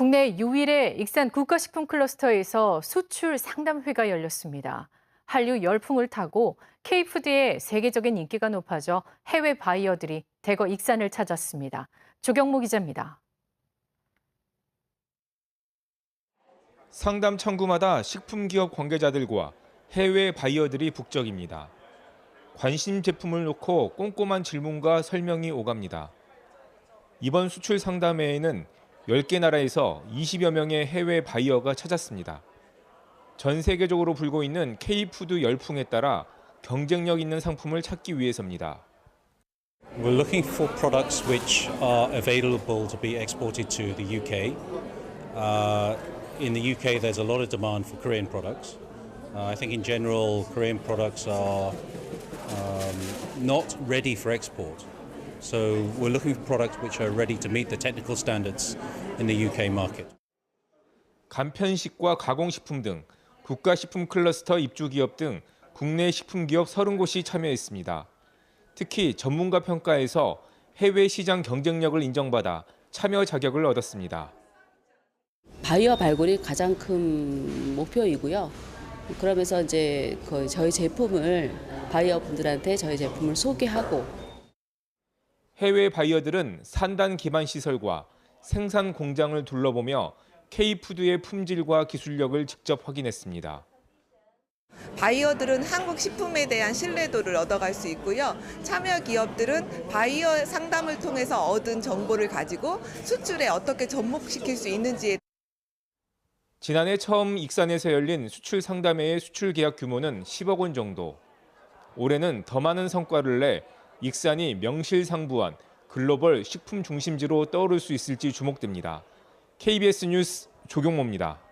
국내 유일의 익산 국가식품 클러스터에서 수출 상담회가 열렸습니다. 한류 열풍을 타고 K푸드의 세계적인 인기가 높아져 해외 바이어들이 대거 익산을 찾았습니다. 조경모 기자입니다. 상담 창구마다 식품 기업 관계자들과 해외 바이어들이 북적입니다. 관심 제품을 놓고 꼼꼼한 질문과 설명이 오갑니다. 이번 수출 상담회에는 10개 나라에서 20여 명의 해외 바이어가 찾았습니다. 전 세계적으로 불고 있는 K푸드 열풍에 따라 경쟁력 있는 상품을 찾기 위해서입니다. We're looking for products which are available to be exported to the UK. Uh, in the UK, there's a lot of demand for Korean products. Uh, I think in general, Korean products are um, not ready for export. So we're looking for products which are ready to meet the technical standards in the UK market. 간편식과 가공식품 등 국가식품 클러스터 입주 기업 등 국내 식품 기업 30곳이 참여했습니다. 특히 전문가 평가에서 해외 시장 경쟁력을 인정받아 참여 자격을 얻었습니다. 바이어 발굴이 가장 큰 목표이고요. 그러면서 이제 그 저희 제품을 바이어 분들한테 저희 제품을 소개하고 해외 바이어들은 산단 기반 시설과 생산 공장을 둘러보며 K푸드의 품질과 기술력을 직접 확인했습니다. 바이어들은 한국 식품에 대한 신뢰도를 얻어갈 수 있고요. 참여 기업들은 바이어 상담을 통해서 얻은 정보를 가지고 수출에 어떻게 접목시킬 수 있는지에 지난해 처음 익산에서 열린 수출 상담회의 수출 계약 규모는 10억 원 정도. 올해는 더 많은 성과를 내 익산이 명실상부한 글로벌 식품 중심지로 떠오를 수 있을지 주목됩니다. KBS 뉴스 조경모입니다.